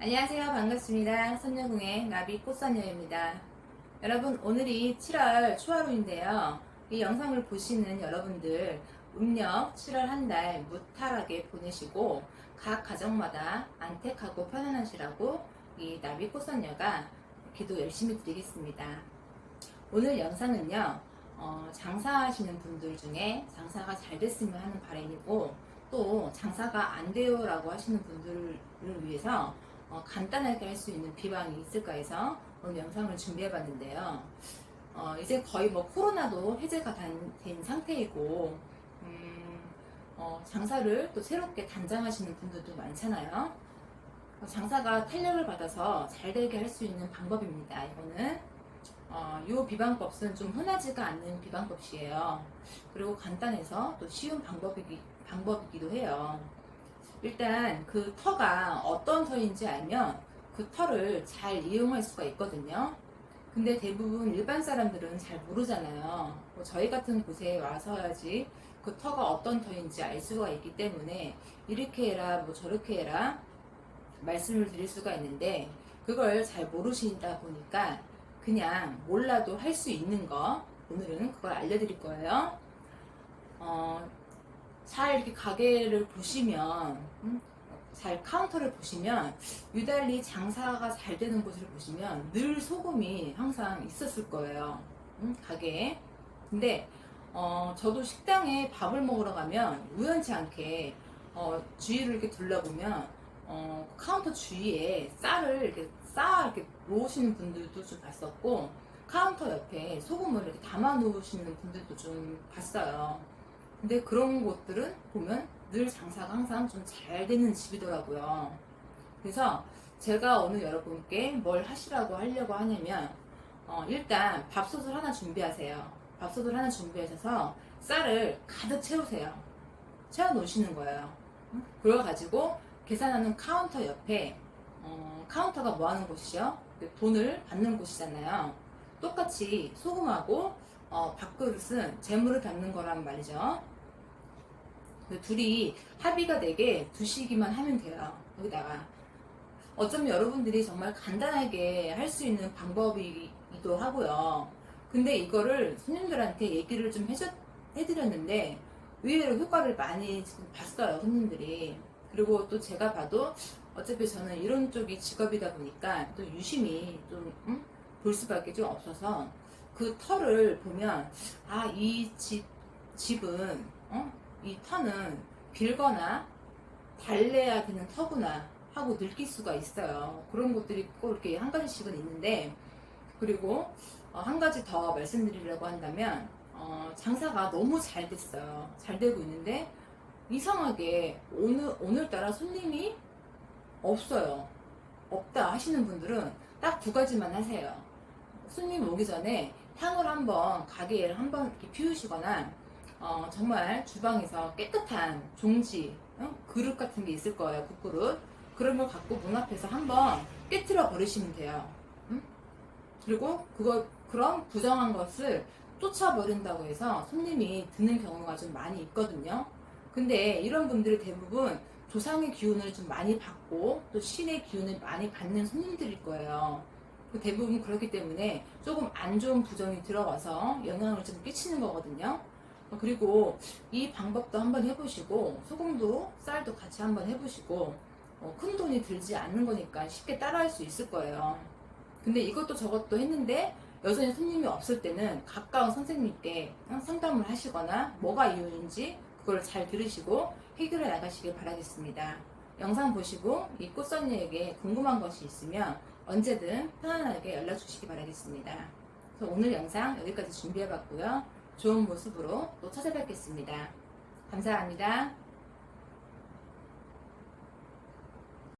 안녕하세요. 반갑습니다. 선녀궁의 나비 꽃선녀입니다. 여러분, 오늘이 7월 초하루인데요. 이 영상을 보시는 여러분들, 음력 7월 한 달 무탈하게 보내시고, 각 가정마다 안택하고 편안하시라고 이 나비 꽃선녀가 기도 열심히 드리겠습니다. 오늘 영상은요, 어, 장사하시는 분들 중에 장사가 잘 됐으면 하는 바람이고, 또 장사가 안 돼요 라고 하시는 분들을 위해서 어, 간단하게 할 수 있는 비방이 있을까 해서 오늘 영상을 준비해 봤는데요. 어, 이제 거의 뭐 코로나도 해제가 단- 된 상태이고, 음, 어, 장사를 또 새롭게 단장하시는 분들도 많잖아요. 어, 장사가 탄력을 받아서 잘 되게 할 수 있는 방법입니다. 이거는. 어, 이 비방법은 좀 흔하지가 않는 비방법이에요. 그리고 간단해서 또 쉬운 방법이기, 방법이기도 해요. 일단 그 터가 어떤 터인지 알면 그 터를 잘 이용할 수가 있거든요. 근데 대부분 일반 사람들은 잘 모르잖아요. 뭐 저희 같은 곳에 와서야지 그 터가 어떤 터인지 알 수가 있기 때문에 이렇게 해라, 뭐 저렇게 해라 말씀을 드릴 수가 있는데 그걸 잘 모르시다 보니까 그냥 몰라도 할 수 있는 거 오늘은 그걸 알려드릴 거예요. 어, 잘 이렇게 가게를 보시면 음, 잘 카운터를 보시면 유달리 장사가 잘 되는 곳을 보시면 늘 소금이 항상 있었을 거예요 음, 가게에 근데 어, 저도 식당에 밥을 먹으러 가면 우연치 않게 어, 주위를 이렇게 둘러보면 어, 카운터 주위에 쌀을 이렇게 쌓아 이렇게 놓으시는 분들도 좀 봤었고 카운터 옆에 소금을 이렇게 담아 놓으시는 분들도 좀 봤어요. 근데 그런 곳들은 보면 늘 장사가 항상 좀 잘 되는 집이더라고요. 그래서 제가 오늘 여러분께 뭘 하시라고 하려고 하냐면 어, 일단 밥솥을 하나 준비하세요. 밥솥을 하나 준비하셔서 쌀을 가득 채우세요. 채워 놓으시는 거예요. 응? 그래가지고 계산하는 카운터 옆에 어, 카운터가 뭐 하는 곳이죠? 돈을 받는 곳이잖아요. 똑같이 소금하고 어, 밥그릇은 재물을 받는 거란 말이죠. 둘이 합의가 되게 두시기만 하면 돼요. 여기다가. 어쩌면 여러분들이 정말 간단하게 할 수 있는 방법이기도 하고요. 근데 이거를 손님들한테 얘기를 좀 해드렸는데 의외로 효과를 많이 봤어요, 손님들이. 그리고 또 제가 봐도 어차피 저는 이런 쪽이 직업이다 보니까 또 유심히 좀, 음? 볼 수밖에 좀 없어서 그 털을 보면 아, 이 집, 집은, 어? 이 터는 길거나 달래야 되는 터구나 하고 느낄 수가 있어요. 그런 것들이 꼭 이렇게 한 가지씩은 있는데, 그리고 어, 한 가지 더 말씀드리려고 한다면, 어, 장사가 너무 잘 됐어요. 잘 되고 있는데, 이상하게 오늘, 오늘따라 손님이 없어요. 없다 하시는 분들은 딱 두 가지만 하세요. 손님 오기 전에 향을 한번 가게를 한번 이렇게 피우시거나 어, 정말 주방에서 깨끗한 종지 어? 그릇 같은 게 있을 거예요 국그릇 그런 걸 갖고 문 앞에서 한번 깨트려 버리시면 돼요 응? 그리고 그거 그런 부정한 것을 쫓아버린다고 해서 손님이 드는 경우가 좀 많이 있거든요 근데 이런 분들이 대부분 조상의 기운을 좀 많이 받고 또 신의 기운을 많이 받는 손님들일 거예요 그 대부분 그렇기 때문에 조금 안 좋은 부정이 들어와서 영향을 좀 끼치는 거거든요. 어, 그리고 이 방법도 한번 해보시고 소금도 쌀도 같이 한번 해보시고 어, 큰 돈이 들지 않는 거니까 쉽게 따라할 수 있을 거예요. 근데 이것도 저것도 했는데 여전히 손님이 없을 때는 가까운 선생님께 어, 상담을 하시거나 뭐가 이유인지 그걸 잘 들으시고 해결해 나가시길 바라겠습니다. 영상 보시고 이 꽃선이에게 궁금한 것이 있으면 언제든 편안하게 연락 주시기 바라겠습니다. 그래서 오늘 영상 여기까지 준비해 봤고요. 좋은 모습으로 또 찾아뵙겠습니다. 감사합니다.